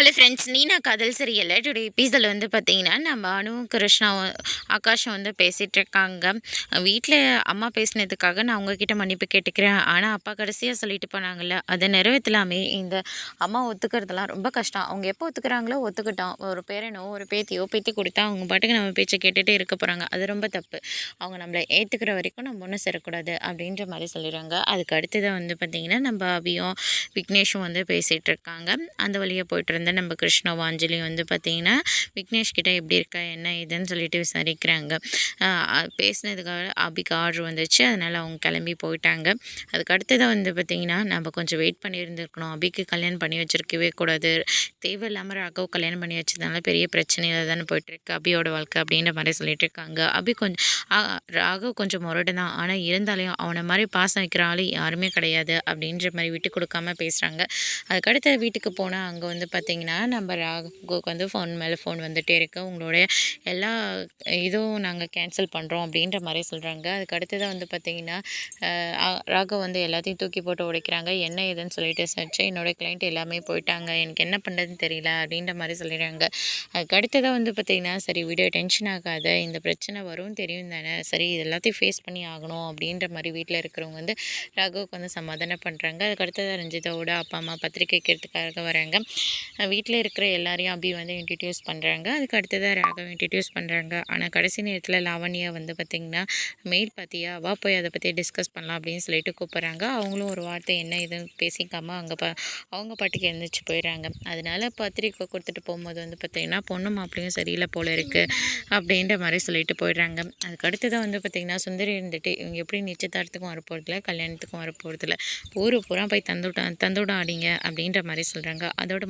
Hello friends நீனா காதல் சரியல்ல today எபிசோடில் வந்து பார்த்தீங்கன்னா நம்ம அனு கிருஷ்ணாவும் ஆகாஷும் வந்து பேசிகிட்டு இருக்காங்க. வீட்டில் அம்மா பேசினதுக்காக நான் உங்ககிட்ட மன்னிப்பு கேட்டுக்கிறேன். ஆனால் அப்பா கடைசியாக சொல்லிட்டு போனாங்கல்ல அதை நிறைவேற்றலாமே இந்த அம்மா ஒத்துக்கிறதுலாம் ரொம்ப கஷ்டம். அவங்க எப்போ ஒத்துக்கிறாங்களோ ஒத்துக்கிட்டோம். ஒரு பேரனோ ஒரு பேத்தியோ பேத்தி கொடுத்தா அவங்க பாட்டுக்கு நம்ம பேச்சை கேட்டுகிட்டே இருக்க போகிறாங்க அது ரொம்ப தப்பு. அவங்க நம்மளை ஏற்றுக்கிற வரைக்கும் நம்ம ஒன்றும் சேரக்கூடாது அப்படின்ற மாதிரி சொல்லிடுறாங்க. அதுக்கு அடுத்ததாக வந்து பார்த்திங்கன்னா நம்ம அபியும் விக்னேஷும் வந்து பேசிகிட்டு இருக்காங்க. அந்த வழியாக போயிட்டு இருந்த நம்ம கிருஷ்ணவாஞ்சலி வந்து பார்த்திங்கன்னா விக்னேஷ் கிட்ட எப்படி இருக்கா என்ன ஏதுன்னு சொல்லிட்டு விசாரிக்கிறாங்க. பேசினதுக்காக அபிக்கு ஆர்டர் வந்துச்சு. அதனால் அவங்க கிளம்பி போயிட்டாங்க. அதுக்கு அடுத்ததாக வந்து பார்த்திங்கன்னா நம்ம கொஞ்சம் வெயிட் பண்ணியிருந்துருக்கணும் அபிக்கு கல்யாணம் பண்ணி வச்சிருக்கவே கூடாது. தேவையில்லாமல் ராகவ் கல்யாணம் பண்ணி வச்சதுனால பெரிய பிரச்சனையில் தானே போயிட்டுருக்கு அபியோட வாழ்க்கை அப்படின்ற மாதிரி சொல்லிட்டு இருக்காங்க. அபி கொஞ்சம் ராகவ் கொஞ்சம் முரடு தான். ஆனால் இருந்தாலும் அவனை மாதிரி பாசம் வைக்கிற ஆள் யாருமே கிடையாது அப்படின்ற மாதிரி விட்டு கொடுக்காம பேசுகிறாங்க அதுக்கடுத்த வீட்டுக்கு போனால் அங்கே வந்து பார்த்திங்கன்னா நம்ம ராகுக்கு வந்து ஃபோன் மேலே ஃபோன் வந்துகிட்டே இருக்குது உங்களுடைய எல்லா இதுவும் நாங்கள் கேன்சல் பண்ணுறோம் அப்படின்ற மாதிரி சொல்கிறாங்க அதுக்கு அடுத்ததாக வந்து பார்த்திங்கன்னா அஹ், ராகவ் வந்து எல்லாத்தையும் தூக்கி போட்டு உடைக்கிறாங்க. என்ன ஏதுன்னு சொல்லிட்டு சர்ச்சு என்னோடய கிளைண்ட் எல்லாமே போயிட்டாங்க. எனக்கு என்ன பண்ணுறதுன்னு தெரியல அப்படின்ற மாதிரி சொல்லிடுறாங்க. அதுக்கு அடுத்ததாக வந்து பார்த்திங்கன்னா சரி வீடியோ டென்ஷன் ஆகாத இந்த பிரச்சனை வரும் தெரியும் தானே. சரி இது எல்லாத்தையும் ஃபேஸ் பண்ணி ஆகணும் அப்படின்ற மாதிரி வீட்டில் இருக்கிறவங்க வந்து ராகவுக்கு வந்து சமாதானம் பண்ணுறாங்க அதுக்கு அடுத்ததாக ரஞ்சிதாவோட அப்பா அம்மா பத்திரிக்கை வைக்கிறதுக்காக வராங்க. வீட்டில் இருக்கிற எல்லாரையும் அபி வந்து இன்ட்ரடியூஸ் பண்ணுறாங்க அதுக்கு அடுத்ததாக ராகவ் இன்ட்ரடியூஸ் பண்ணுறாங்க ஆனால் கடைசி நேரத்தில் லாவண்யா வந்து பார்த்திங்கன்னா மெயில் பார்த்தியா வா போய் அதை பற்றி டிஸ்கஸ் பண்ணலாம் அப்படின்னு சொல்லிட்டு கூப்பிட்றாங்க. அவங்களும் ஒரு வார்த்தை என்ன இதுன்னு பேசிக்காமல் அங்கே பா அவங்க பாட்டுக்கு எழுந்திரிச்சு போயிடுறாங்க. அதனால பத்திரிக்கை கொடுத்துட்டு போகும்போது வந்து பார்த்திங்கன்னா பொண்ணு மாப்பிளையும் சரியில்லை போல இருக்குது அப்படின்ற மாதிரி சொல்லிட்டு போயிடுறாங்க. அதுக்கு அடுத்ததாக வந்து பார்த்திங்கன்னா சுந்தரி இருந்துட்டு இவங்க எப்படி நிச்சயதார்த்தத்துக்கும் வரப்போகிறதில்ல கல்யாணத்துக்கும் வரப்போகிறதில்ல ஊர் பூரா போய் தந்துவிட்டா தந்துவிட ஆடிங்க அப்படின்ற மாதிரி சொல்கிறாங்க அதோட